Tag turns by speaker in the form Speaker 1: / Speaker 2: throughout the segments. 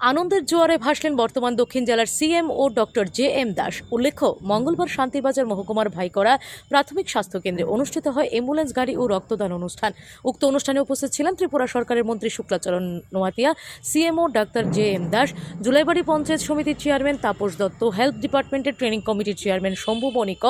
Speaker 1: আনন্দের জোয়ারে ভাসলেন বর্তমান দক্ষিণ জেলার CM O doctor J M Das. উল্লেখ্য, মঙ্গলবার শান্তিবাজার মহকুমার ভাইকরা প্রাথমিক স্বাস্থ্য কেন্দ্রে অনুষ্ঠিত হয় অ্যাম্বুলেন্স, গাড়ি ও রক্তদান অনুষ্ঠান। উক্ত অনুষ্ঠানে উপস্থিত ছিলেন ত্রিপুরা সরকারের মন্ত্রী Shuklacharan Noatia CMO doctor J M Das, Julaibari panchayat সমিতির চেয়ারম্যান তাপস দত্ত, হেলথ ডিপার্টমেন্টের ট্রেনিং কমিটির চেয়ারম্যান শম্ভু বণিক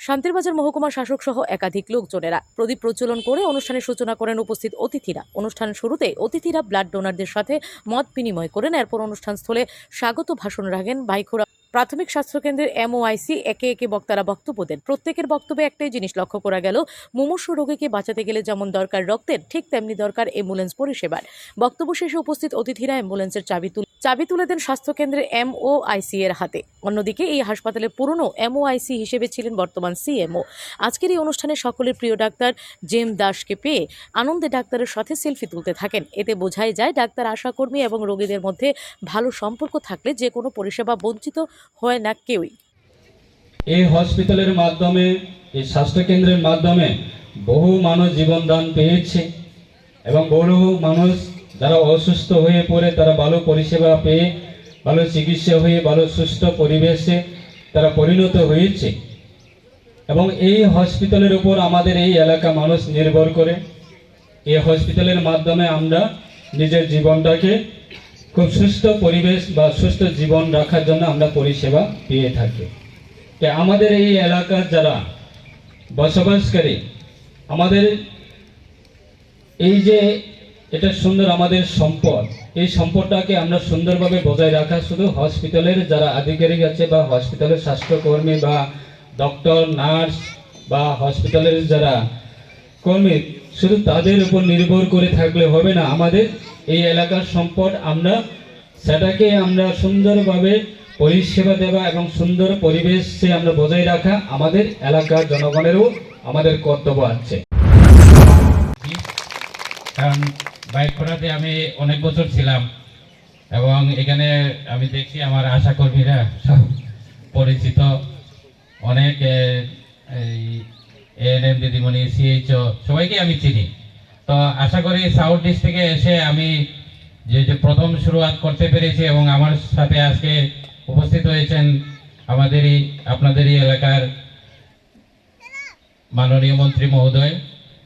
Speaker 1: শান্তিরবাজার মহকুমা শাসক সহ একাধিক লোকজনেরা প্রদীপ প্রজ্বলন করে অনুষ্ঠানের সূচনা করেন উপস্থিত অতিথিরা। অনুষ্ঠান শুরুতে অতিথিরা ব্লাড ডোনারদের সাথে মত বিনিময় করেন। এরপর অনুষ্ঠান স্থলে স্বাগত ভাষণ রাখেন বাইখোরা প্রাথমিক স্বাস্থ্যকেন্দ্রের এমওআইসি একে একে বক্তারা বক্তব্য দেন। প্রত্যেকের বক্তব্যে একটাই জিনিস লক্ষ্য করা গেল, মুমূর্ষু রোগীকে বাঁচাতে গেলে যেমন দরকার রক্তের, ঠিক তেমনি দরকার অ্যাম্বুলেন্স পরিষেবার। বক্তব্য শেষে উপস্থিত অতিথিরা অ্যাম্বুলেন্সের চাবি তুলে চাবি তুলে দেন স্বাস্থ্যকেন্দ্রের এমওআইসি এর হাতে। অন্যদিকে এই হাসপাতালে পুরনো এমওআইসি হিসেবে ছিলেন বর্তমান সিএমও। আজকের এই অনুষ্ঠানে সকলের প্রিয় ডাক্তার জেম দাসকে পেয়ে আনন্দে ডাক্তারের সাথে সেলফি তুলতে থাকেন। এতে বোঝাই যায় ডাক্তার, আশাকর্মী এবং রোগীদের মধ্যে ভালো সম্পর্ক থাকলে যে কোনো পরিষেবা বঞ্চিত হয় না কেউই।
Speaker 2: এই হসপিটালের মাধ্যমে, এই স্বাস্থ্যকেন্দ্রের মাধ্যমে বহু মানুষ জীবনদান পেয়েছে এবং বহু মানুষ যারা অসুস্থ হয়ে পড়ে, তারা ভালো পরিষেবা পেয়ে, ভালো চিকিৎসা হয়ে, ভালো সুস্থ পরিবেশে তারা পরিণত হয়েছে। এবং এই হসপিটালের উপর আমাদের এই এলাকা মানুষ নির্ভর করে। এই হসপিটালের মাধ্যমে আমরা নিজের জীবনটাকে খুব সুস্থ পরিবেশ বা সুস্থ জীবন রাখার জন্য আমরা পরিষেবা পেয়ে থাকি। তাই আমাদের এই এলাকার যারা বসবাসকারী, আমাদের এই যে এটা সুন্দর আমাদের সম্পদ। এই সম্পদটাকে আমরা সুন্দরভাবে বজায় রাখা শুধু হসপিটালের যারা আধিকারিক আছে বা হসপিটালের স্বাস্থ্যকর্মী বা ডক্টর, নার্স বা হসপিটালের যারা কর্মী, শুধু তাদের উপর নির্ভর করে থাকলে হবে না। আমাদের এই এলাকার সম্পদ আমরা সেটাকে আমরা সুন্দরভাবে পরিষেবা দেওয়া এবং সুন্দর পরিবেশে আমরা বজায় রাখা আমাদের এলাকার জনগণেরও আমাদের কর্তব্য আছে।
Speaker 3: বাইক করাতে আমি অনেক বছর ছিলাম এবং এখানে আমি দেখছি আমার আশা কর্মীরা সব পরিচিত অনেক এএনএম দিদিমণি সিএইচও সবাইকে আমি চিনি। তো আশা করি সাউথ ডিস্ট্রিক্টে এসে আমি যে যে প্রথম শুরুয়াত করতে পেরেছি এবং আমার সাথে আজকে উপস্থিত হয়েছেন আমাদেরই, আপনাদেরই এলাকার মাননীয় মন্ত্রী মহোদয়।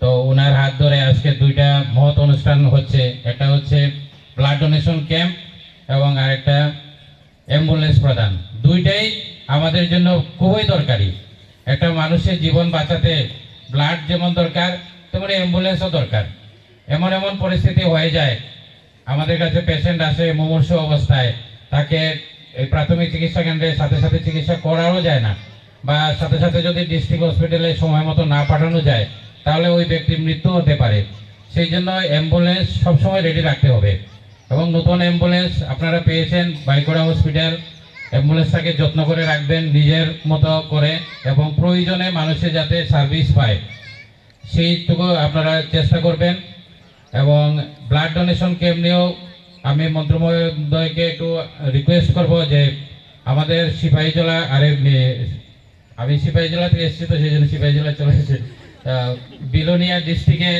Speaker 3: তো ওনার হাত ধরে আজকে দুইটা মহৎ অনুষ্ঠান হচ্ছে। একটা হচ্ছে ব্লাড ডোনেশন ক্যাম্প এবং আরেকটা অ্যাম্বুলেন্স প্রদান। দুইটাই আমাদের জন্য খুবই দরকারি। একটা মানুষের জীবন বাঁচাতে ব্লাড যেমন দরকার, তেমনি অ্যাম্বুলেন্সও দরকার। এমন এমন পরিস্থিতি হয়ে যায়, আমাদের কাছে পেশেন্ট আসে মুমূর্ষ অবস্থায়, তাকে এই প্রাথমিক চিকিৎসা কেন্দ্রে সাথে সাথে চিকিৎসা করাও যায় না, বা সাথে সাথে যদি ডিস্ট্রিক্ট হসপিটালে সময় মতো না পাঠানো যায় তাহলে ওই ব্যক্তির মৃত্যু হতে পারে। সেই জন্য অ্যাম্বুলেন্স সবসময় রেডি রাখতে হবে। এবং নতুন অ্যাম্বুলেন্স আপনারা পেয়েছেন বাইকোড়া হসপিটাল অ্যাম্বুলেন্সটাকে যত্ন করে রাখবেন নিজের মতো করে এবং প্রয়োজনে মানুষে যাতে সার্ভিস পায়। সেইটুকু আপনারা চেষ্টা করবেন। এবং ব্লাড ডোনেশন ক্যাম্প নিয়েও আমি মন্ত্রমহোদয়কে একটু রিকোয়েস্ট করব যে আমাদের সিপাহীজলা আরে আমি সিপাহীজলা থেকে এসেছি তো সেই জন্য সিপাহীজলা চলে এসেছি। বিলোনিয়া ডিস্ট্রিক্টে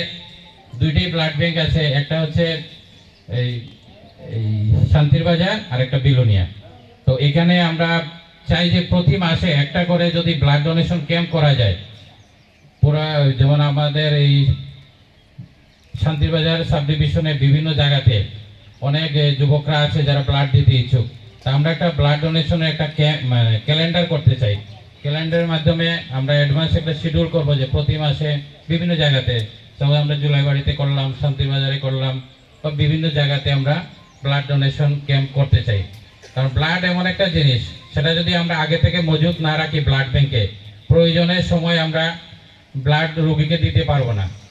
Speaker 3: দুইটি ব্লাড ব্যাংক আছে। একটা হচ্ছে এই শান্তির বাজার আর একটা বিলোনিয়া। তো এখানে আমরা চাই যে প্রতি মাসে একটা করে যদি ব্লাড ডোনেশন ক্যাম্প করা যায়, পুরা যেমন আমাদের এই শান্তিরবাজার সাব ডিভিশনের বিভিন্ন জায়গাতে অনেক যুবকরা আছে যারা ব্লাড দিতে ইচ্ছুক। তা আমরা একটা ব্লাড ডোনেশনের একটা ক্যালেন্ডার করতে চাই। ক্যালেন্ডারের মাধ্যমে আমরা অ্যাডভান্স একটা শিডিউল করব যে প্রতি মাসে বিভিন্ন জায়গাতে। যেমন আমরা জুলাই বাড়িতে করলাম শান্তিবাজারে করলাম, বা বিভিন্ন জায়গাতে আমরা ব্লাড ডোনেশন ক্যাম্প করতে চাই। কারণ ব্লাড এমন একটা জিনিস, সেটা যদি আমরা আগে থেকে মজুত না রাখি ব্লাড ব্যাংকে প্রয়োজনের সময় আমরা ব্লাড রোগীকে দিতে পারব না।